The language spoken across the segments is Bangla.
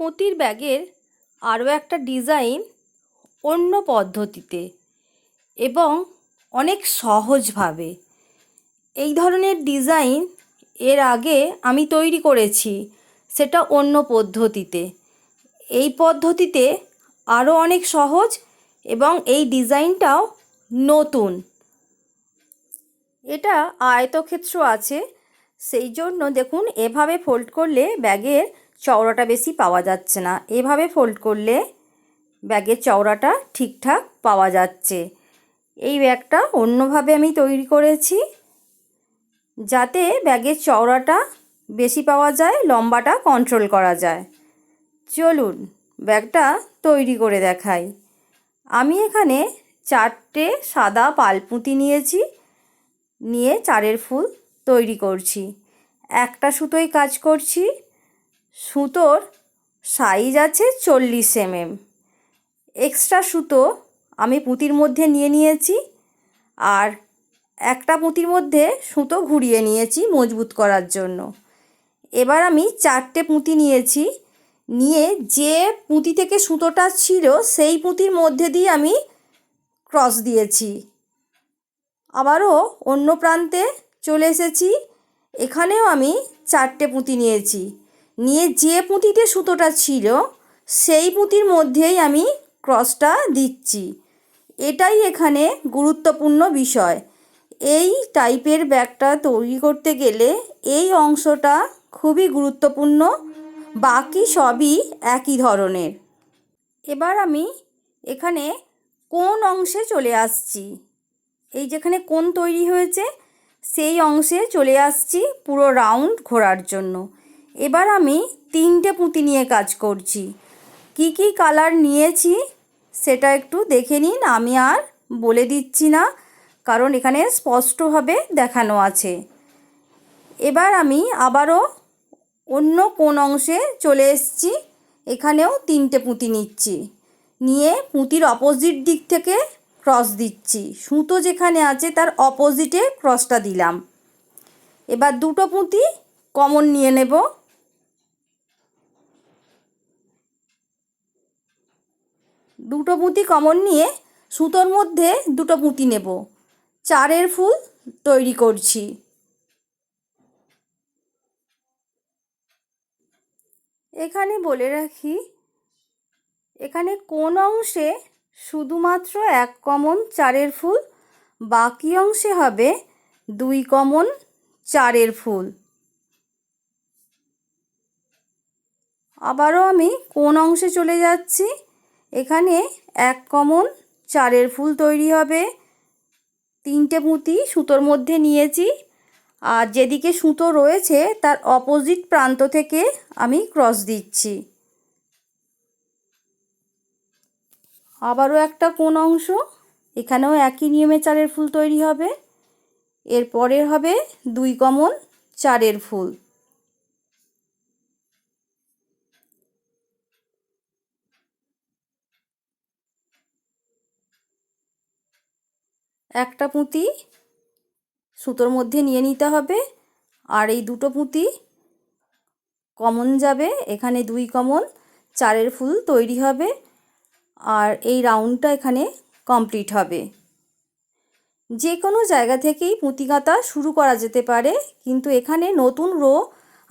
পুঁতির ব্যাগের আরও একটা ডিজাইন অন্য পদ্ধতিতে এবং অনেক সহজভাবে। এই ধরনের ডিজাইন এর আগে আমি তৈরি করেছি, সেটা অন্য পদ্ধতিতে। এই পদ্ধতিতে আরও অনেক সহজ এবং এই ডিজাইনটাও নতুন। এটা আয়তক্ষেত্র আছে, সেই জন্য দেখুন, এভাবে ফোল্ড করলে ব্যাগের চওড়াটা বেশি পাওয়া যাচ্ছে না। এভাবে ফোল্ড করলে ব্যাগের চওড়াটা ঠিকঠাক পাওয়া যাচ্ছে। এই ব্যাগটা অন্যভাবে আমি তৈরি করেছি যাতে ব্যাগের চওড়াটা বেশি পাওয়া যায়, লম্বাটা কন্ট্রোল করা যায়। চলুন ব্যাগটা তৈরি করে দেখাই। আমি এখানে চারটে সাদা পালপুঁতি নিয়েছি, নিয়ে চারের ফুল তৈরি করছি। একটা সুতোয় কাজ করছি সুতোর সাইজ আছে চল্লিশ এমএম এক্সট্রা সুতো আমি পুঁতির মধ্যে নিয়ে নিয়েছি আর একটা পুঁতির মধ্যে সুতো ঘুরিয়ে নিয়েছি মজবুত করার জন্য। এবার আমি চারটে পুঁতি নিয়েছি, নিয়ে যে পুঁতি থেকে সুতোটা ছিল সেই পুঁতির মধ্যে দিয়ে আমি ক্রস দিয়েছি। আবারও অন্য প্রান্তে চলে এসেছি, এখানেও আমি চারটে পুঁতি নিয়েছি। নিয়ে যে পুঁতিতে সুতোটা ছিল, সেই পুঁতির মধ্যেই আমি ক্রসটা দিচ্ছি। এটাই এখানে গুরুত্বপূর্ণ বিষয়। এই টাইপের ব্যাগটা তৈরি করতে গেলে এই অংশটা খুবই গুরুত্বপূর্ণ, বাকি সবই একই ধরনের। এবার আমি এখানে কোন অংশে চলে আসছি? এই যেখানে কোন তৈরি হয়েছে, সেই অংশে চলে আসছি পুরো রাউন্ড ঘোরার জন্য। এবার আমি তিনটে পুঁতি নিয়ে কাজ করছি। কি কি কালার নিয়েছি সেটা একটু দেখে নিন, আমি আর বলে দিচ্ছি না, কারণ এখানে স্পষ্টভাবে দেখানো আছে। এবার আমি আবারও অন্য কোন অংশে চলে এসেছি, এখানেও তিনটে পুঁতি নিচ্ছি। নিয়ে পুঁতির অপোজিট দিক থেকে ক্রস দিচ্ছি। সুতো যেখানে আছে তার অপোজিটে ক্রসটা দিলাম। এবার দুটো পুঁতি কমন নিয়ে নেব। দুটো পুঁতি কমন নিয়ে সুতোর মধ্যে দুটো পুঁতি নেব। চারের ফুল তৈরি করছি। এখানে বলে রাখি, এখানে কোন অংশে শুধুমাত্র এক কমন চারের ফুল, বাকি অংশে হবে দুই কমন চারের ফুল। আবারও আমি কোন অংশে চলে যাচ্ছি? এখানে এক কমন চারের ফুল তৈরি হবে। তিনটে পুঁতি সুতোর মধ্যে নিয়েছি। আর যেদিকে সুতো রয়েছে, তার অপোজিট প্রান্ত থেকে আমি ক্রস দিচ্ছি। আবারও একটা কোন অংশ, এখানেও একই নিয়মে চারের ফুল তৈরি হবে। এরপরের হবে দুই কমন চারের ফুল। একটা পুঁতি সুতোর মধ্যে নিয়ে নিতে হবে। আর এই দুটো পুঁতি কমন যাবে। এখানে দুই কমন, চারের ফুল তৈরি হবে। আর এই রাউন্ডটা এখানে কমপ্লিট হবে। যে কোনো জায়গা থেকেই পুঁতি গাঁথা শুরু করা যেতে পারে। কিন্তু এখানে নতুন রো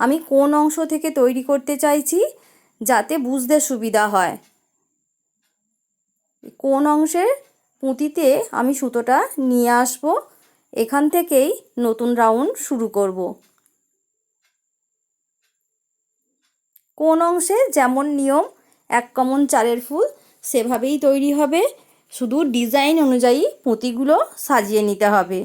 আমি কোন অংশ থেকে তৈরি করতে চাইছি যাতে বুঝতে সুবিধা হয়। কোন অংশের পুঁতিতে আমি সুতোটা নিয়ে আসব। এখান থেকেই নতুন রাউন্ড শুরু করব। কোন অংশে যেমন নিয়ম, এক কমন চালের ফুল সেভাবেই তৈরি হবে। শুধু ডিজাইন অনুযায়ী পুঁতিগুলো সাজিয়ে নিতে হবে।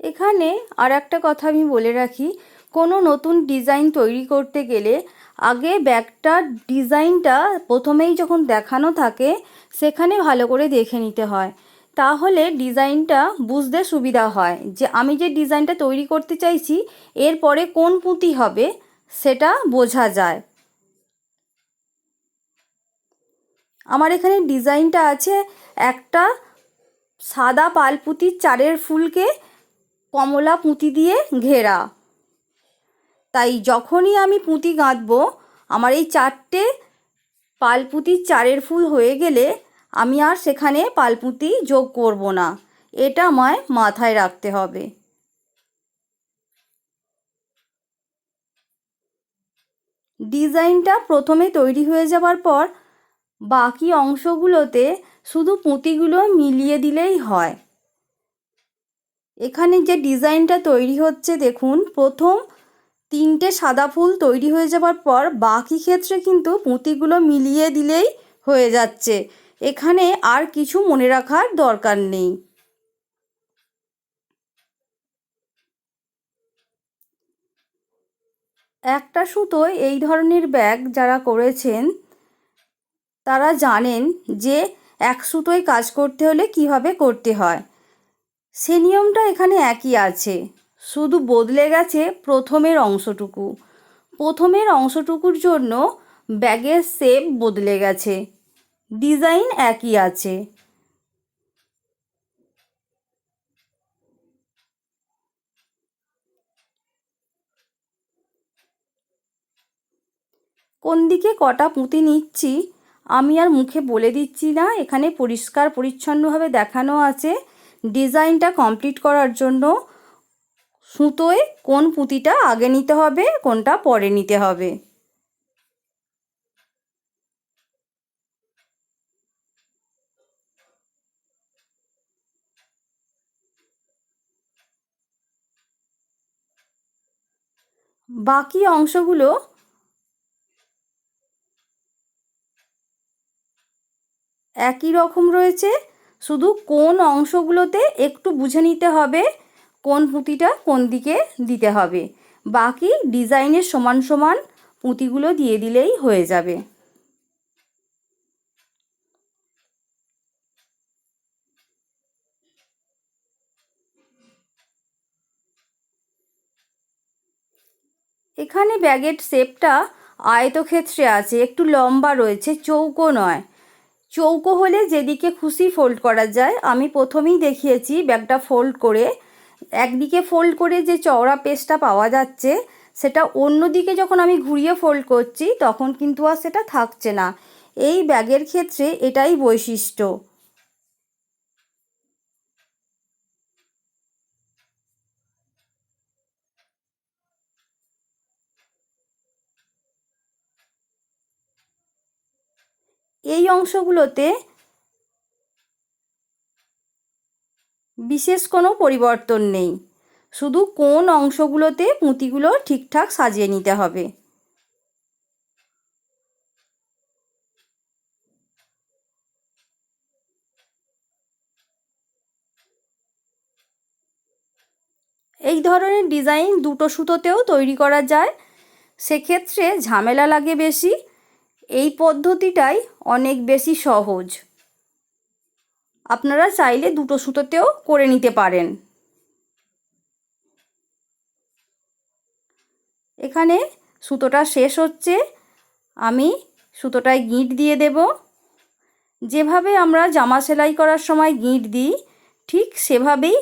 এখানে আর একটা কথা আমি বলে রাখি, কোনো নতুন ডিজাইন তৈরি করতে গেলে আগে ব্যাগটার ডিজাইনটা প্রথমেই যখন দেখানো থাকে, সেখানে ভালো করে দেখে নিতে হয়। তাহলে ডিজাইনটা বুঝতে সুবিধা হয় যে আমি যে ডিজাইনটা তৈরি করতে চাইছি এরপরে কোন পুঁতি হবে, সেটা বোঝা যায়। আমার এখানে ডিজাইনটা আছে একটা সাদা পালপুতির চারের ফুলকে কমলা পুঁতি দিয়ে ঘেরা। তাই যখনই আমি পুঁতি গাঁথবো, আমার এই চারটে পালপুতির চারের ফুল হয়ে গেলে আমি আর সেখানে পালপুতি যোগ করব না। এটা আমায় মাথায় রাখতে হবে। ডিজাইনটা প্রথমে তৈরি হয়ে যাওয়ার পর বাকি অংশগুলোতে শুধু পুঁতিগুলো মিলিয়ে দিলেই হয়। এখানে যে ডিজাইনটা তৈরি হচ্ছে, দেখুন, প্রথম তিনটে সাদা ফুল তৈরি হয়ে যাওয়ার পর বাকি ক্ষেত্রে কিন্তু পুঁতিগুলো মিলিয়ে দিলেই হয়ে যাচ্ছে। এখানে আর কিছু মনে রাখার দরকার নেই। একটা সুতোয় এই ধরনের ব্যাগ যারা করেছেন, তারা জানেন যে এক সুতোয় কাজ করতে হলে কীভাবে করতে হয়। সে নিয়মটা এখানে একই আছে। শুধু বদলে গেছে প্রথমের অংশটুকু। প্রথমের অংশটুকুর জন্য ব্যাগের শেপ বদলে গেছে। ডিজাইন একই আছে। কোন দিকে কটা পুঁতি নিচ্ছি, আমি আর মুখে বলে দিচ্ছি না। এখানে পরিষ্কার, পরিচ্ছন্নভাবে দেখানো আছে ডিজাইনটা কমপ্লিট করার জন্য। সুতোয় কোন পুঁতিটা আগে নিতে হবে, কোনটা পরে নিতে হবে? বাকি অংশগুলো একই রকম রয়েছে, শুধু কোন অংশগুলোতে একটু বুঝে নিতে হবে কোন পুঁতিটা কোন দিকে দিতে হবে? বাকি ডিজাইনের সমান সমান পুঁতিগুলো দিয়ে দিলেই হয়ে যাবে। এখানে ব্যাগের শেপটা আয়তক্ষেত্রে আছে, একটু লম্বা রয়েছে, চৌকো নয়। চৌকো হলে যেদিকে খুশি ফোল্ড করা যায়, আমি প্রথমেই দেখিয়েছি ব্যাগটা ফোল্ড করে একদিকে ফোল্ড করে যে চওড়া পেস্টটা পাওয়া যাচ্ছে, সেটা অন্য দিকে যখন আমি ঘুরিয়ে ফোল্ড করছি, তখন কিন্তু আর সেটা থাকছে না। এই ব্যাগের ক্ষেত্রে এটাই বৈশিষ্ট্য। এই অংশগুলোতে বিশেষ কোনো পরিবর্তন নেই। শুধু কোন অংশগুলোতে পুঁতিগুলো ঠিকঠাক সাজিয়ে নিতে হবে। এই ধরনের ডিজাইন দুটো সুতোতেও তৈরি করা যায়। সেক্ষেত্রে ঝামেলা লাগে বেশি। এই পদ্ধতিটাই অনেক বেশি সহজ। আপনারা চাইলে দুটো সুতোতেও করে নিতে পারেন। এখানে সুতোটা শেষ হচ্ছে। আমি সুতোটায় গিঁট দিয়ে দেব। যেভাবে আমরা জামা সেলাই করার সময় গিঁট দিই, ঠিক সেভাবেই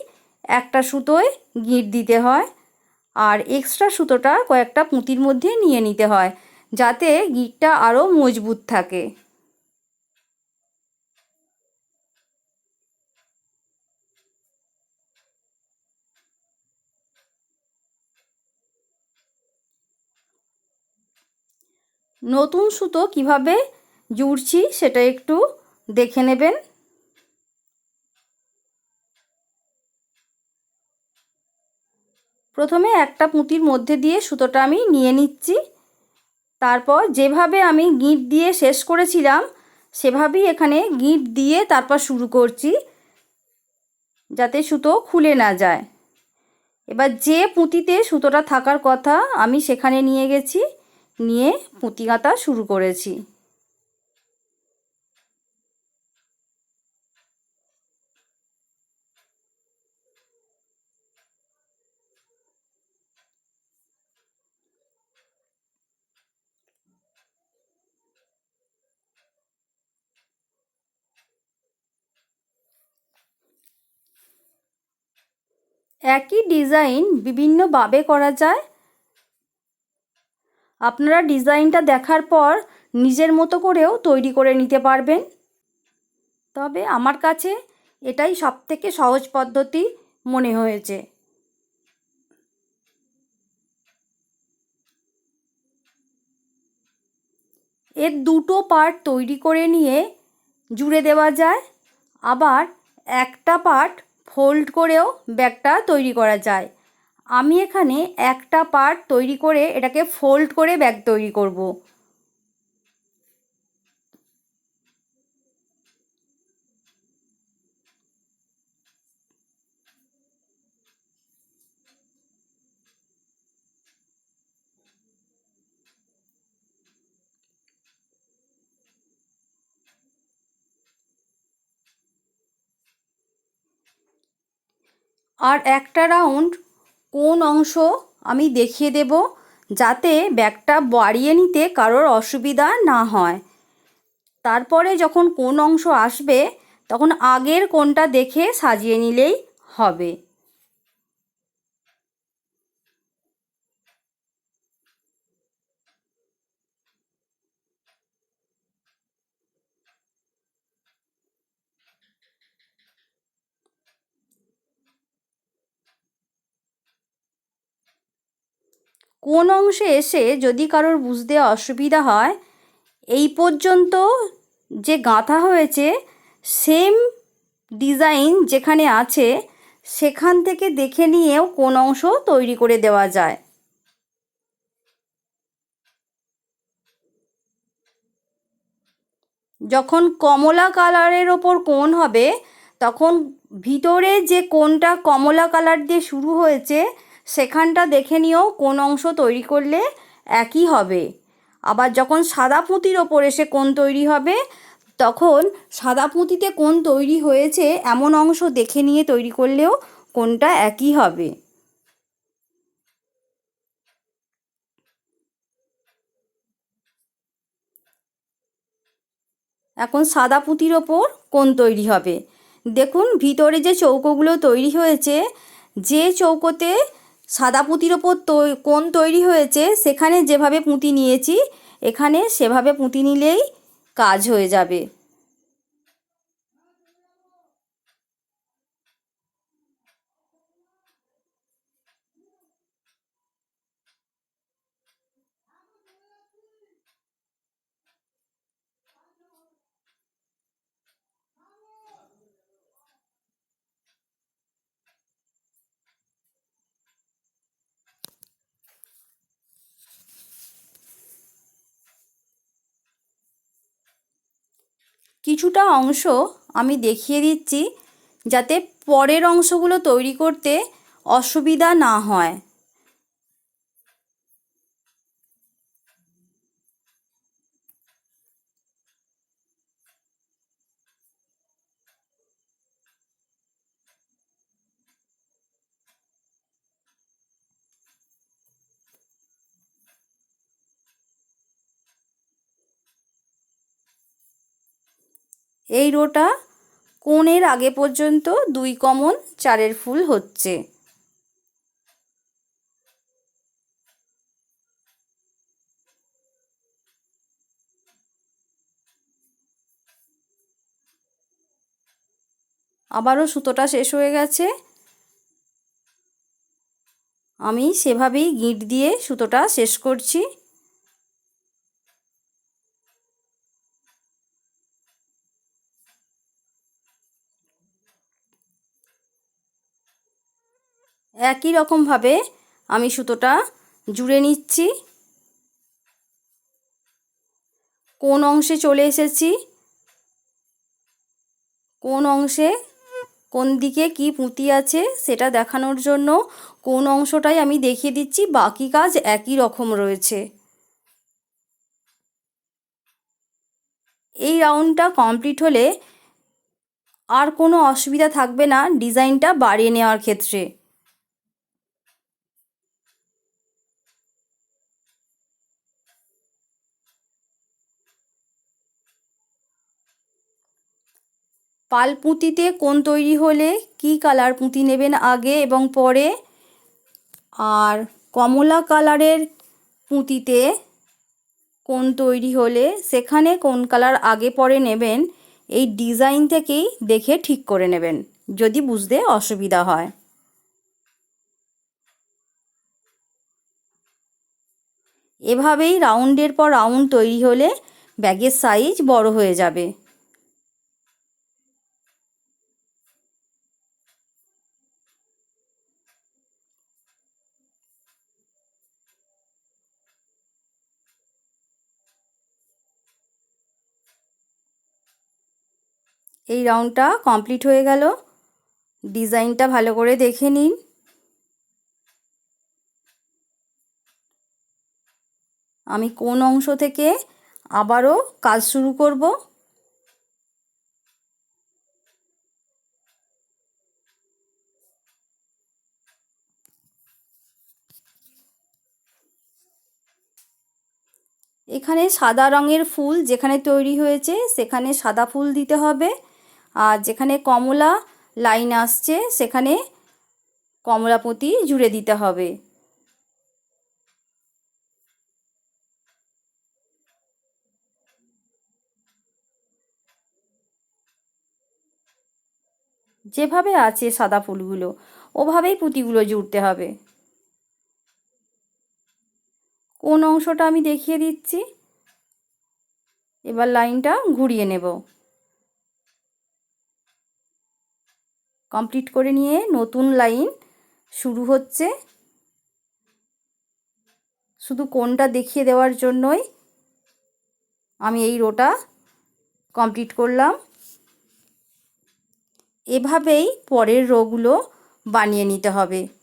একটা সুতোয় গিঁট দিতে হয়। আর এক্সট্রা সুতোটা কয়েকটা পুঁতির মধ্যে নিয়ে নিতে হয়, যাতে গিঁটটা আরও মজবুত থাকে। নতুন সুতো কীভাবে জুড়ছি সেটা একটু দেখে নেবেন। প্রথমে একটা পুঁতির মধ্যে দিয়ে সুতোটা আমি নিয়ে নিচ্ছি। তারপর যেভাবে আমি গিঁট দিয়ে শেষ করেছিলাম, সেভাবেই এখানে গিঁট দিয়ে তারপর শুরু করছি, যাতে সুতো খুলে না যায়। এবার যে পুঁতিতে সুতোটা থাকার কথা আমি সেখানে নিয়ে গেছি। নিয়ে পুঁতি গাঁথা শুরু করেছি। একই ডিজাইন বিভিন্নভাবে করা যায়। আপনারা ডিজাইনটা দেখার পর নিজের মতো করেও তৈরি করে নিতে পারবেন। তবে আমার কাছে এটাই সবথেকে সহজ পদ্ধতি মনে হয়েছে। এর দুটো পার্ট তৈরি করে নিয়ে জুড়ে দেওয়া যায়, আবার একটা পার্ট ফোল্ড করেও ব্যাগটা তৈরি করা যায়। আমি এখানে একটা পার্ট তৈরি করে এটাকে ফোল্ড করে ব্যাগ তৈরি করব। আর একটা রাউন্ড কোন অংশ আমি দেখিয়ে দেব যাতে ব্যাগটা বাড়িয়ে নিতে কারোর অসুবিধা না হয়। তারপরে যখন কোন অংশ আসবে, তখন আগের কোনটা দেখে সাজিয়ে নিলেই হবে। কোন অংশে এসে যদি কারোর বুঝতে অসুবিধা হয়, এই পর্যন্ত যে গাঁথা হয়েছে সেম ডিজাইন যেখানে আছে, সেখান থেকে দেখে নিয়েও কোন অংশ তৈরি করে দেওয়া যায়। যখন কমলা কালারের ওপর কোন হবে, তখন ভিতরে যে কোনটা কমলা কালার দিয়ে শুরু হয়েছে সেখানটা দেখে নিয়েও কোন অংশ তৈরি করলে একই হবে। আবার যখন সাদা পুঁতির ওপর এসে কোন তৈরি হবে, তখন সাদা পুঁতিতে কোন তৈরি হয়েছে এমন অংশ দেখে নিয়ে তৈরি করলেও কোনটা একই হবে। এখন সাদা পুঁতির ওপর কোন তৈরি হবে? দেখুন, ভিতরে যে চৌকোগুলো তৈরি হয়েছে, যে চৌকোতে সাদা পুঁতির ওপর কোন তৈরি হয়েছে, সেখানে যেভাবে পুঁতি নিয়েছি, এখানে সেভাবে পুঁতি নিলেই কাজ হয়ে যাবে। কিছুটা অংশ আমি দেখিয়ে দিচ্ছি যাতে পরের অংশগুলো তৈরি করতে অসুবিধা না হয়। এই রোটা কোণের আগে পর্যন্ত দুই কমন চারের ফুল হচ্ছে। আবারও সুতোটা শেষ হয়ে গেছে। আমি সেভাবেই গিঁট দিয়ে সুতোটা শেষ করছি। একই রকমভাবে আমি সুতোটা জুড়ে নিচ্ছি। কোন অংশে চলে এসেছি? কোন অংশে? কোন দিকে কি পুঁতি আছে সেটা দেখানোর জন্য কোন অংশটাই আমি দেখিয়ে দিচ্ছি, বাকি কাজ একই রকম রয়েছে। এই রাউন্ডটা কমপ্লিট হলে আর কোনো অসুবিধা থাকবে না ডিজাইনটা বাড়িয়ে নেওয়ার ক্ষেত্রে। পাল পুঁতিতে কোন তৈরি হলে কি কালার পুঁতি নেবেন আগে এবং পরে? আর কমলা কালারের পুঁতিতে কোন তৈরি হলে সেখানে কোন কালার আগে পরে নেবেন? এই ডিজাইন থেকেই দেখে ঠিক করে নেবেন, যদি বুঝতে অসুবিধা হয়। এভাবেই রাউন্ডের পর রাউন্ড তৈরি হলে ব্যাগের সাইজ বড় হয়ে যাবে। এই রাউন্ডটা কমপ্লিট হয়ে গেল। ডিজাইনটা ভালো করে দেখে নিন। আমি কোন অংশ থেকে আবারও কাজ শুরু করব? এখানে সাদা রঙের ফুল যেখানে তৈরি হয়েছে, সেখানে সাদা ফুল দিতে হবে। আর যেখানে কমলা লাইন আসছে, সেখানে কমলা পুঁতি জুড়ে দিতে হবে। যেভাবে আছে সাদা ফুলগুলো, ওভাবেই পুঁতিগুলো জুড়তে হবে। কোন অংশটা আমি দেখিয়ে দিচ্ছি? এবার লাইনটা ঘুরিয়ে নেব। কমপ্লিট করে নিয়ে নতুন লাইন শুরু হচ্ছে। শুধু কোনটা দেখিয়ে দেওয়ার জন্যই আমি এই রোটা কমপ্লিট করলাম। এভাবেই পরের রোগুলো বানিয়ে নিতে হবে।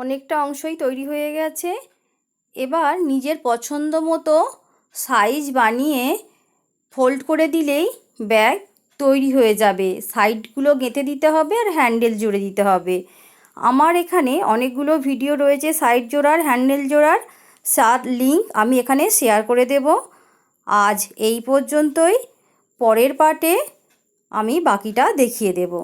অনেকটা অংশই তৈরি হয়ে গেছে। এবার নিজের পছন্দ মতো সাইজ বানিয়ে ফোল্ড করে দিলেই ব্যাগ তৈরি হয়ে যাবে। সাইডগুলো গেঁথে দিতে হবে আর হ্যান্ডেল জুড়ে দিতে হবে। আমার এখানে অনেকগুলো ভিডিও রয়েছে সাইড জোড়ার হ্যান্ডেল জোড়ার। সার লিঙ্ক আমি এখানে শেয়ার করে দেব। আজ এই পর্যন্তই। পরের পার্টে আমি বাকিটা দেখিয়ে দেবো।